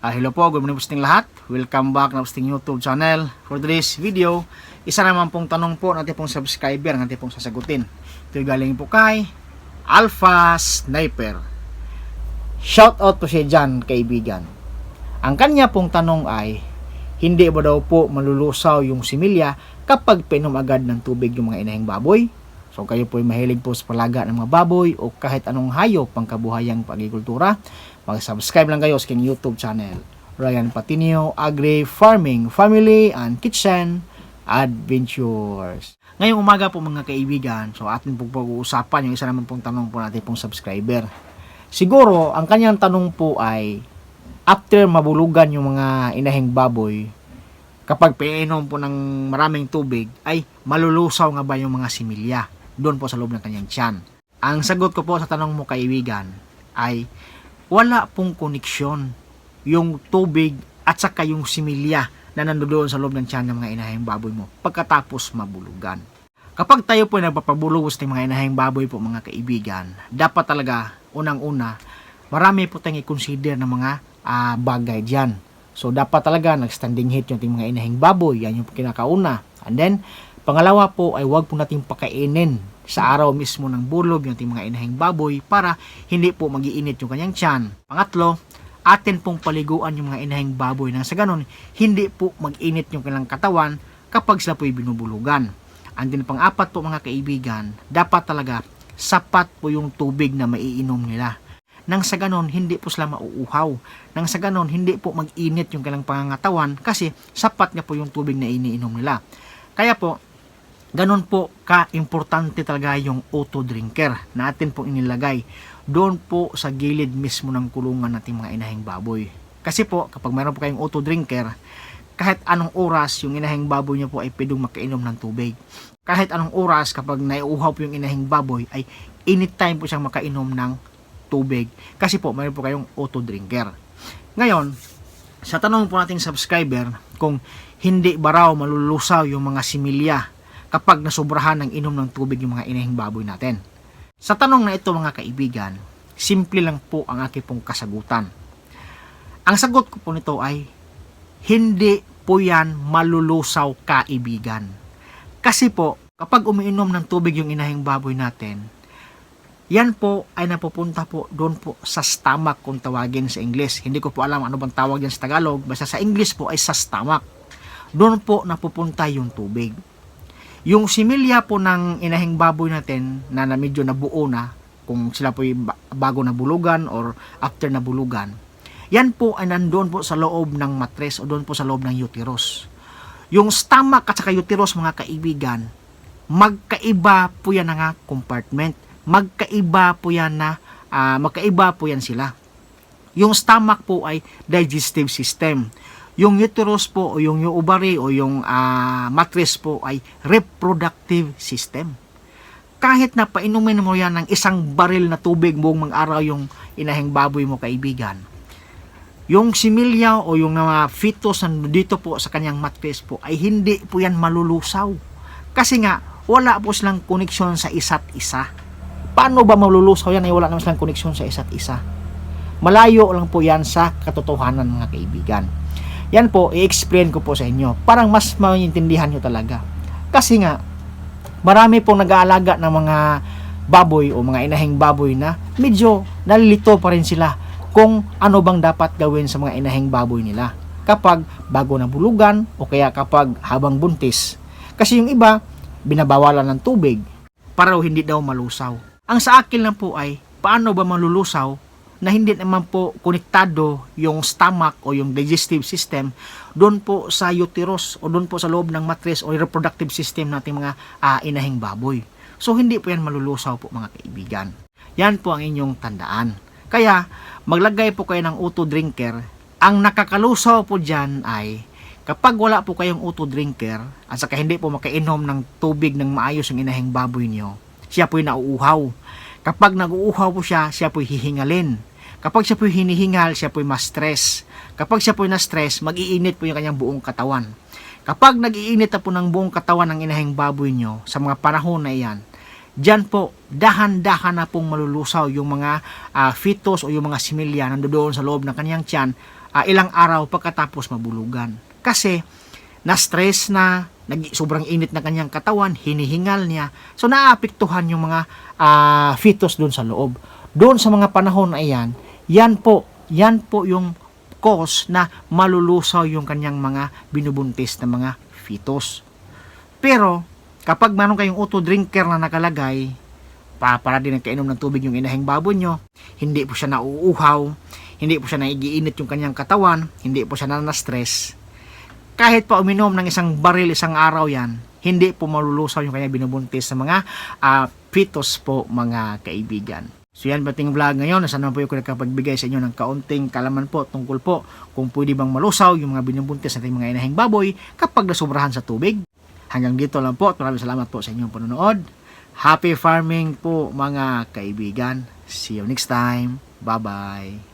Ah, hello po, good morning po sa lahat. Welcome back na po sa YouTube channel. For today's video, isa naman pong tanong po natin pong subscriber ang ating pong sasagutin. Ito galing po kay Alpha Sniper. Shout out po siya dyan, kaibigan. Ang kanya pong tanong ay, hindi ba daw po malulusaw yung similya kapag pinom agad ng tubig yung mga inahing baboy? So kayo po ay mahilig po sa palaga ng mga baboy o kahit anong hayop pang kabuhayang pag-agrikultura, mag-subscribe lang kayo sa aking YouTube channel. Ryan Patinio Agri Farming Family and Kitchen Adventures. Ngayong umaga po mga kaibigan, so atin po pag-uusapan yung isa naman pong tanong po natin pong subscriber. Siguro, ang kanyang tanong po ay, after mabulugan yung mga inahing baboy, kapag pinainom po ng maraming tubig, ay malulusaw nga ba yung mga similya doon po sa loob ng kanyang tiyan? Ang sagot ko po sa tanong mo kaibigan ay wala pong koneksyon yung tubig at saka yung similya na nandoon sa loob ng tiyan ng mga inahing baboy mo pagkatapos mabulugan. Kapag tayo po ay nagpapabulog sa mga inahing baboy po mga kaibigan, dapat talaga unang-una marami po tayong i-consider ng mga ah, bagay diyan. So dapat talaga nag-standing heat yung ating mga inahing baboy, yan yung kinakauna. And then pangalawa po ay wag po nating pakainin sa araw mismo ng bulog yung ating mga inahing baboy para hindi po magiinit yung kanyang tiyan. Pangatlo, atin pong paliguan yung mga inahing baboy nang sa ganun, hindi po mag-init yung kanilang katawan kapag sila po'y binubulugan. And then pang-apat po mga kaibigan, dapat talaga sapat po yung tubig na maiinom nila. Nang sa ganon, hindi po sila mauuhaw. Nang sa ganon, hindi po mag-init yung kanilang pangangatawan kasi sapat na po yung tubig na iniinom nila. Kaya po, ganon po ka-importante talaga yung auto drinker na atin pong inilagay doon po sa gilid mismo ng kulungan nating mga inahing baboy. Kasi po, kapag mayroon po kayong auto drinker, kahit anong oras yung inahing baboy niyo po ay pwedeng makainom ng tubig. Kahit anong oras kapag naiuhaw po yung inahing baboy ay anytime po siyang makainom ng tubig. Kasi po, mayroon po kayong auto drinker. Ngayon, sa tanong po nating subscriber kung hindi ba raw malulusaw yung mga similya kapag nasubrahan ng inom ng tubig yung mga inahing baboy natin. Sa tanong na ito mga kaibigan, simple lang po ang aking pong kasagutan. Ang sagot ko po nito ay, hindi po yan malulusaw kaibigan. Kasi po, kapag umiinom ng tubig yung inahing baboy natin, yan po ay napupunta po doon po sa stomach kung tawagin sa English. Hindi ko po alam ano bang tawag yan sa Tagalog. Basta sa English po ay sa stomach. Doon po napupunta yung tubig. Yung similya po ng inahing baboy natin na, na medyo nabuo na, kung sila po ba- bago na bulugan or after na bulugan, yan po ay nandoon po sa loob ng matres o doon po sa loob ng uterus. Yung stomach at saka uterus mga kaibigan, magkaiba po yan nga compartment. Magkaiba po yan na, ah, magkaiba po yan sila. Yung stomach po ay digestive system. Yung uterus po o yung ovary o yung ah, matrix po ay reproductive system. Kahit na painumin mo yan ng isang baril na tubig buong mga araw yung inahing baboy mo kaibigan, yung similya o yung mga fetus na dito po sa kanyang matrix po ay hindi po yan malulusaw. Kasi nga, wala po silang koneksyon sa isa't isa. Paano ba malulusaw yan ay wala naman silang koneksyon sa isa't isa? Malayo lang po yan sa katotohanan mga kaibigan. Yan po, i-explain ko po sa inyo. Parang mas maintindihan nyo talaga. Kasi nga, marami pong nag-aalaga ng mga baboy o mga inahing baboy na medyo nalilito pa rin sila kung ano bang dapat gawin sa mga inahing baboy nila kapag bago na bulugan o kaya kapag habang buntis. Kasi yung iba, binabawalan ng tubig para hindi daw malusaw. Ang sa akin lang po ay, paano ba malulusaw na hindi naman po konektado yung stomach o yung digestive system doon po sa uterus o doon po sa loob ng matres o reproductive system nating mga ah, inahing baboy. So hindi po yan malulusaw po mga kaibigan. Yan po ang inyong tandaan. Kaya maglagay po kayo ng auto drinker. Ang nakakalusaw po dyan ay kapag wala po kayong auto drinker at saka hindi po makainom ng tubig ng maayos yung inahing baboy nyo, siya po'y nauuhaw. Kapag nag-uuhaw po siya, siya po'y hihingalin. Kapag siya po'y hinihingal, siya po'y ma-stress. Kapag siya po'y na-stress, mag-iinit po yung kanyang buong katawan. Kapag nag-iinit na po ng buong katawan ng inahing baboy nyo sa mga panahon na iyan, Diyan po, dahan-dahan na pong malulusaw yung mga ah, fetus o yung mga similya nandoon sa loob ng kanyang tiyan ah, ilang araw pagkatapos mabulugan. Kasi na-stress na, nag sobrang init na kanyang katawan, hinihingal niya. So naapektuhan yung mga ah, fetus doon sa loob. Doon sa mga panahon na iyan, yan po, yan po yung cause na malulusaw yung kanyang mga binubuntis na mga fetus. Pero, kapag meron kayong auto drinker na nakalagay, pa, para din nagkainom ng tubig yung inahing baboy nyo, hindi po siya nauuhaw, hindi po siya naigiinit yung kanyang katawan, hindi po siya na-stress, kahit pa uminom ng isang baril isang araw yan, hindi po malulusaw yung kanyang binubuntis sa mga ah, fetus po mga kaibigan. So yan bating vlog ngayon, naman po yung nagkapagbigay sa inyo ng kaunting kalaman po tungkol po kung pwede bang malusaw yung mga binubuntis nating mga inahing baboy kapag nasubrahan sa tubig. Hanggang dito lang po. Maraming salamat po sa inyong panonood. Happy farming po mga kaibigan. See you next time. Bye-bye.